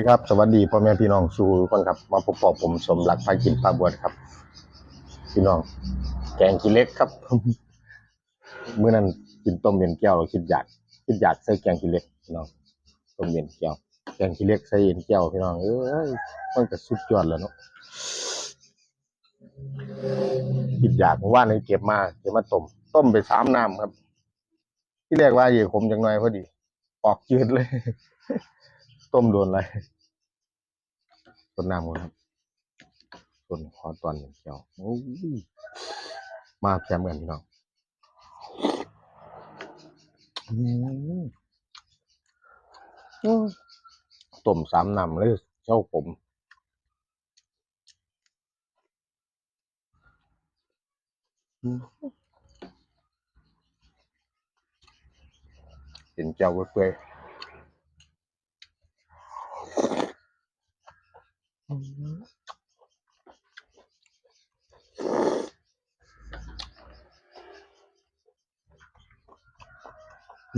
สวัสดีครับ สวัสดีพ่อแม่พี่น้องสู่ทุกคนครับ มาพบกับผมสมรักพากินปลาบวชครับ พี่น้อง แกงขี้เล็กครับ เมื่อนั้นกินต้มเย็นแก้วเราคิดอยากคิดอยากใส่แกงขี้เล็กพี่น้องต้มเย็นแก้วแกงขี้เล็กใส่เย็นแก้วพี่น้องเอ้ยมันก็สุดยอดแล้วเนาะคิดอยากเมื่อว่านนี้เก็บมาเก็บมาต้มต้มไปสามน้ำครับ ที่แรกว่าอยู่ขมจังหน่อยพอดี ออกจืดเลย ต้มโดนอะไรต้นน้ำก่อนครับต้นขอตอนหนึ่งเกี่ยวโอ้ยมาแคมกันพี่น้องอืมอืมต้มสามน้ำเลยเจ้าผมอืมเห็นเจ้าเปื่อยๆอืม นุ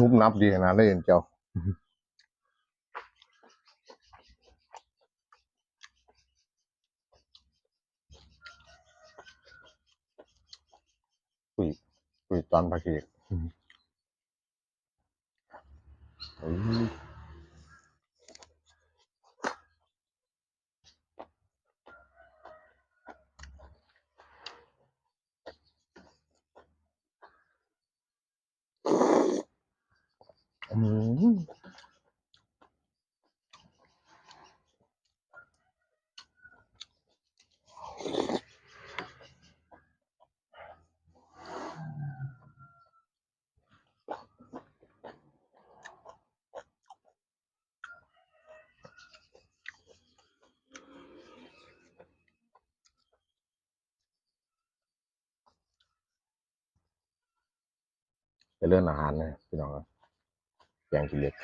บนับดีขนาดเลยเห็นเจ้าคุยคุยตอนพักเอกอืม เป็นเรื่องอาหารนะพี่น้องครับ แกงขี้เหล็ก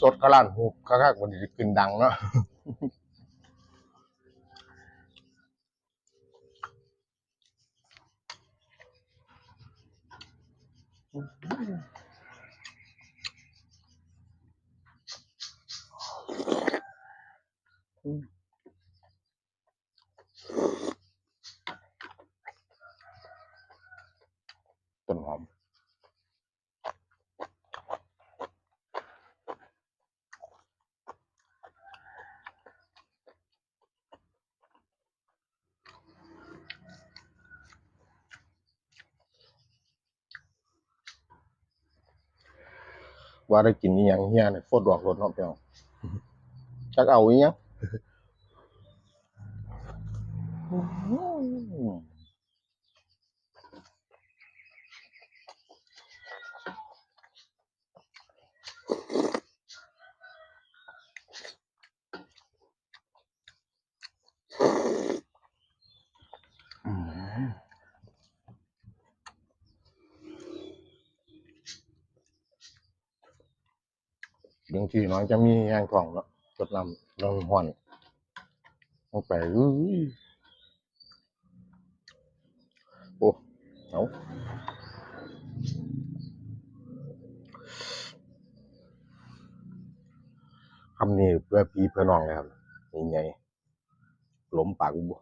สดกระลานหูคักๆวันนี้จะกินดังเนาะต้นหอม ว่าได้กินนี่ยังเฮียเนี่ยโคตรดอกรถเนาะพี่น้องจักเอาอีหยัง บางทีน้อยจะมีแห้งท้องเนาะจดนำลงห่อนลงไปอุ้ยโอ้เอาคำนี้เพื่อพี่เพื่อน้องเลยครับนี่ไงหลมปากกูบ่